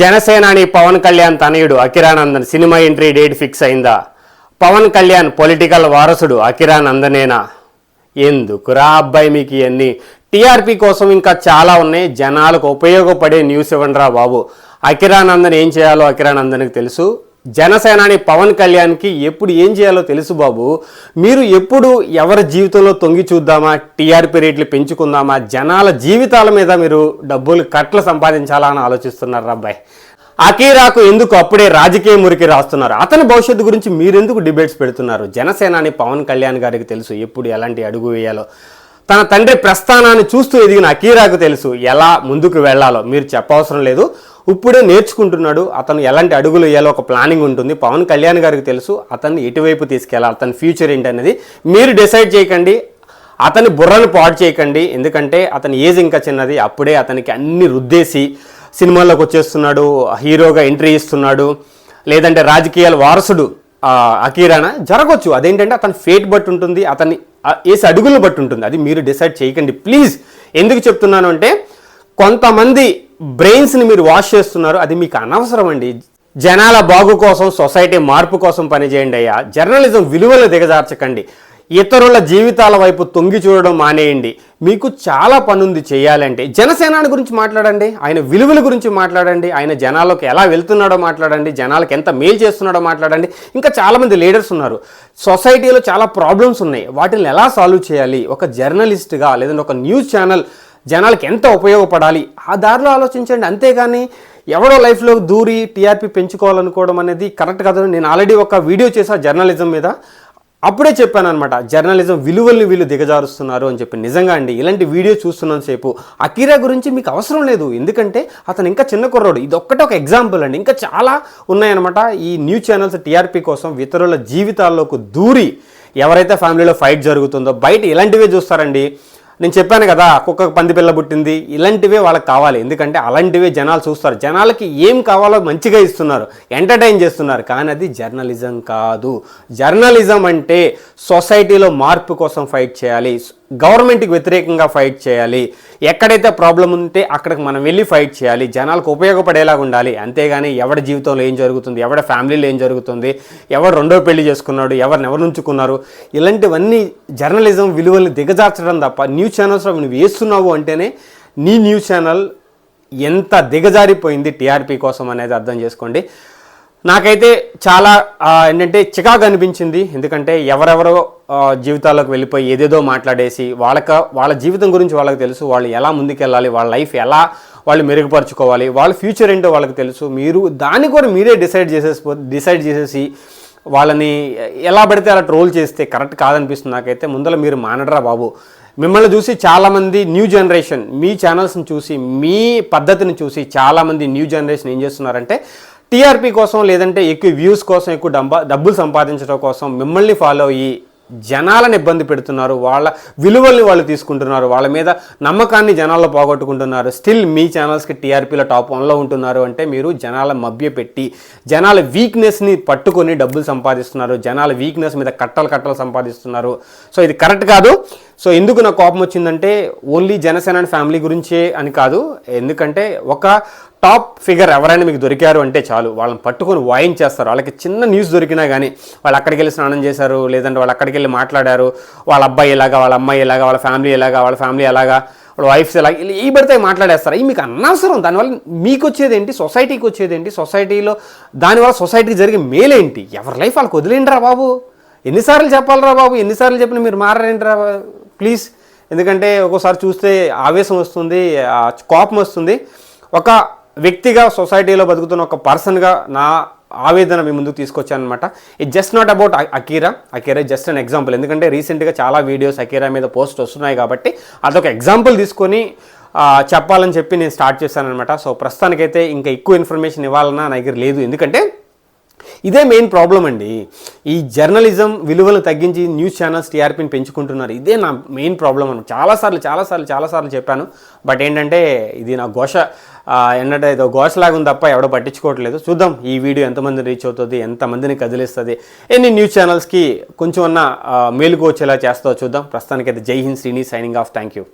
జనసేనాని పవన్ కళ్యాణ్ తనయుడు Akiranandan cinema entry date fix అయిందా? పవన్ కళ్యాణ్ పొలిటికల్ వారసుడు అకిరానందనేనా ఎందుకురా అబ్బాయి మీకు ఇవన్నీ టీఆర్పీ కోసం ఇంకా చాలా ఉన్నాయి. జనాలకు ఉపయోగపడే న్యూస్ ఇవ్వండిరా బాబు. అకిరానందన్ ఏం చేయాలో అకిరానందన్కి తెలుసు. జనసేనాని పవన్ కళ్యాణ్కి ఎప్పుడు ఏం చేయాలో తెలుసు బాబు. మీరు ఎప్పుడు ఎవరి జీవితంలో తొంగి చూద్దామా టీఆర్పీ రేట్లు పెంచుకుందామా జనాల జీవితాల మీద మీరు డబ్బులు కట్లు సంపాదించాలా అని ఆలోచిస్తున్నారు అబ్బాయి. అకీరాకు ఎందుకు అప్పుడే రాజకీయ మురికి రాస్తున్నారు? అతని భవిష్యత్తు గురించి మీరెందుకు డిబేట్స్ పెడుతున్నారు? జనసేనాని పవన్ కళ్యాణ్ గారికి తెలుసు ఎప్పుడు ఎలాంటి అడుగు వేయాలో. తన తండ్రి ప్రస్థానాన్ని చూస్తూ ఎదిగిన అకీరాకు తెలుసు ఎలా ముందుకు వెళ్ళాలో. మీరు చెప్పవసరం లేదు. ఇప్పుడే నేర్చుకుంటున్నాడు. అతను ఎలాంటి అడుగులు వేయాలో ఒక ప్లానింగ్ ఉంటుంది. పవన్ కళ్యాణ్ గారికి తెలుసు అతన్ని ఎటువైపు తీసుకెళ్ళాలి అతని ఫ్యూచర్ ఏంటనేది. మీరు డిసైడ్ చేయకండి. అతని బుర్రను పాడు చేయకండి. ఎందుకంటే అతని ఏజ్ ఇంకా చిన్నది. అప్పుడే అతనికి అన్ని రుద్దేసి సినిమాల్లోకి వచ్చేస్తున్నాడు. హీరోగా ఎంట్రీ ఇస్తున్నాడు. లేదంటే రాజకీయాల వారసుడు ఆ, అకీరానా జరగవచ్చు అదేంటంటే అతని ఫేట్ బట్టి ఉంటుంది. అతన్ని వేసే అడుగులను బట్టి ఉంటుంది. అది మీరు డిసైడ్ చేయకండి. ప్లీజ్ ఎందుకు చెప్తున్నాను అంటే కొంతమంది బ్రెయిన్స్ని మీరు వాష్ చేస్తున్నారు అది మీకు అనవసరం అండి జనాల బాగు కోసం సొసైటీ మార్పు కోసం పనిచేయండి అయ్యా. జర్నలిజం విలువలు దిగజార్చకండి. ఇతరుల జీవితాల వైపు తొంగి చూడడం మానేయండి. మీకు చాలా పనుంది చేయాలంటే. జనసేనాని గురించి మాట్లాడండి ఆయన విలువల గురించి మాట్లాడండి ఆయన జనాలకు ఎలా వెళ్తున్నాడో మాట్లాడండి జనాలకు ఎంత మేలు చేస్తున్నాడో మాట్లాడండి. ఇంకా చాలామంది లీడర్స్ ఉన్నారు. సొసైటీలో చాలా ప్రాబ్లమ్స్ ఉన్నాయి. వాటిని ఎలా సాల్వ్ చేయాలి? ఒక జర్నలిస్ట్గా లేదంటే ఒక న్యూస్ ఛానల్ జనాలకు ఎంత ఉపయోగపడాలి? ఆ దారిలో ఆలోచించండి. అంతేగాని ఎవడో లైఫ్లో దూరి టీఆర్పీ పెంచుకోవాలనుకోవడం అనేది కరెక్ట్ కాదు నేను ఆల్రెడీ ఒక వీడియో చేశా జర్నలిజం మీద. అప్పుడే చెప్పాను అనమాట జర్నలిజం విలువల్ని వీళ్ళు దిగజారుస్తున్నారు అని చెప్పి. నిజంగా అండి ఇలాంటి వీడియో చూస్తున్నంతసేపు అకీరా గురించి మీకు అవసరం లేదు. ఎందుకంటే అతను ఇంకా చిన్న కుర్రోడు. ఇది ఒక్కటే ఒక ఎగ్జాంపుల్ అండి. ఇంకా చాలా ఉన్నాయన్నమాట. ఈ న్యూస్ ఛానల్స్ టీఆర్పీ కోసం ఇతరుల జీవితాల్లోకి దూరి ఎవరైతే ఫ్యామిలీలో ఫైట్ జరుగుతుందో బయట ఇలాంటివే చూస్తారండి. నేను చెప్పాను కదా కుక్కకు పంది పిల్ల పుట్టింది ఇలాంటివే వాళ్ళకి కావాలి. ఎందుకంటే అలాంటివే జనాలు చూస్తారు. జనాలకి ఏం కావాలో మంచిగా ఇస్తున్నారు ఎంటర్టైన్ చేస్తున్నారు. కానీ అది జర్నలిజం కాదు. జర్నలిజం అంటే సొసైటీలో మార్పు కోసం ఫైట్ చేయాలి. గవర్నమెంట్కి వ్యతిరేకంగా ఫైట్ చేయాలి. ఎక్కడైతే ప్రాబ్లం ఉంటే అక్కడికి మనం వెళ్ళి ఫైట్ చేయాలి. జనాలకు ఉపయోగపడేలాగా ఉండాలి. అంతేగాని ఎవడి జీవితంలో ఏం జరుగుతుంది ఎవడ ఫ్యామిలీలో ఏం జరుగుతుంది ఎవరు రెండో పెళ్ళి చేసుకున్నాడు ఎవరిని ఎవరు ఉంచుకున్నారు ఇలాంటివన్నీ జర్నలిజం విలువల్ని దిగజార్చడం తప్ప న్యూస్ ఛానల్స్లో నువ్వు వేస్తున్నావు అంటేనే నీ న్యూస్ ఛానల్ ఎంత దిగజారిపోయింది టీఆర్పీ కోసం అనేది అర్థం చేసుకోండి. నాకైతే చాలా ఏంటంటే చికాకు అనిపించింది. ఎందుకంటే ఎవరెవరో జీవితాలకు జీవితాల్లోకి వెళ్ళిపోయి ఏదేదో మాట్లాడేసి వాళ్ళక వాళ్ళ జీవితం గురించి వాళ్ళకి తెలుసు. వాళ్ళు ఎలా ముందుకెళ్ళాలి వాళ్ళ లైఫ్ ఎలా వాళ్ళు మెరుగుపరుచుకోవాలి వాళ్ళ ఫ్యూచర్ ఏంటో వాళ్ళకి తెలుసు. మీరు దాన్ని కూడా మీరే డిసైడ్ చేసేసి డిసైడ్ చేసేసి వాళ్ళని ఎలా పడితే అలా ట్రోల్ చేస్తే కరెక్ట్ కాదనిపిస్తుంది నాకైతే. ముందర మీరు మానడరా బాబు. మిమ్మల్ని చూసి చాలామంది న్యూ జనరేషన్ మీ ఛానల్స్ని చూసి మీ పద్ధతిని చూసి చాలామంది న్యూ జనరేషన్ ఏం చేస్తున్నారంటే టీఆర్పీ కోసం లేదంటే ఎక్కువ వ్యూస్ కోసం ఎక్కువ డబ్బా డబ్బులు సంపాదించడం కోసం మిమ్మల్ని ఫాలో అయ్యి జనాలను ఇబ్బంది పెడుతున్నారు. వాళ్ళ విలువల్ని వాళ్ళు తీసుకుంటున్నారు. వాళ్ళ మీద నమ్మకాన్ని జనాల్లో పోగొట్టుకుంటున్నారు. స్టిల్ మీ ఛానల్స్కి టీఆర్పీలో టాప్ వన్లో ఉంటున్నారు అంటే మీరు జనాల మభ్య పెట్టి జనాల వీక్నెస్ని పట్టుకొని డబ్బులు సంపాదిస్తున్నారు. జనాల వీక్నెస్ మీద కట్టలు కట్టలు సంపాదిస్తున్నారు. సో ఇది కరెక్ట్ కాదు. సో ఎందుకు నాకు కోపం వచ్చిందంటే ఓన్లీ జనసేన ఫ్యామిలీ గురించే అని కాదు. ఎందుకంటే ఒక టాప్ ఫిగర్ ఎవరైనా మీకు దొరికారు అంటే చాలు. వాళ్ళని పట్టుకొని వాయించేస్తారు వాళ్ళకి చిన్న న్యూస్ దొరికినా కానీ వాళ్ళు అక్కడికి వెళ్ళి స్నానం చేశారు లేదంటే వాళ్ళు అక్కడికి వెళ్ళి మాట్లాడారు వాళ్ళ అబ్బాయి ఎలాగా వాళ్ళ అమ్మాయి ఎలాగా వాళ్ళ ఫ్యామిలీ ఎలాగా వాళ్ళ ఫ్యామిలీ ఎలాగా వాళ్ళ వైఫ్స్ ఎలా ఇలా ఈ పడితే మాట్లాడేస్తారు. మీకు అనవసరం. దానివల్ల మీకు వచ్చేది ఏంటి? సొసైటీకి వచ్చేది ఏంటి? సొసైటీలో దానివల్ల సొసైటీకి జరిగే మేలేంటి ఎవరి లైఫ్ వాళ్ళకి వదిలేండిరా బాబు. ఎన్నిసార్లు చెప్పాలరా బాబు. ఎన్నిసార్లు చెప్పిన మీరు మారారేంటిరా ప్లీజ్. ఎందుకంటే ఒక్కోసారి చూస్తే ఆవేశం వస్తుంది కోపం వస్తుంది. ఒక వ్యక్తిగా సొసైటీలో బతుకుతున్న ఒక పర్సన్గా నా ఆవేదన మీ ముందుకు తీసుకొచ్చాను అనమాట it just not about Akira Akira just an example ఎందుకంటే రీసెంట్గా చాలా వీడియోస్ అకీరా మీద పోస్ట్ వస్తున్నాయి కాబట్టి అదొక ఎగ్జాంపుల్ తీసుకొని చెప్పాలని చెప్పి నేను స్టార్ట్ చేశాను అనమాట సో ప్రస్తుతానికైతే ఇంకా ఎక్కువ ఇన్ఫర్మేషన్ ఇవ్వాలన్నా నా దగ్గర లేదు. ఎందుకంటే ఇదే మెయిన్ ప్రాబ్లం అండి. ఈ జర్నలిజం విలువలు తగ్గించి న్యూస్ ఛానల్స్ టీఆర్పీని పెంచుకుంటున్నారు. ఇదే నా మెయిన్ ప్రాబ్లం అని. చాలాసార్లు చాలాసార్లు చాలాసార్లు చెప్పాను. బట్ ఏంటంటే ఇది నా ఘోష. ఏంటంటే ఏదో ఘోషలాగా ఉంది తప్ప ఎవడో పట్టించుకోవట్లేదు. చూద్దాం ఈ వీడియో ఎంతమంది రీచ్ అవుతుంది ఎంతమందిని కదిలిస్తుంది ఎన్ని న్యూస్ ఛానల్స్కి కొంచెం అన్న మేలుకు వచ్చేలా చేస్తా చూద్దాం. ప్రస్తుతానికైతే Jai Hind Srini signing off thank you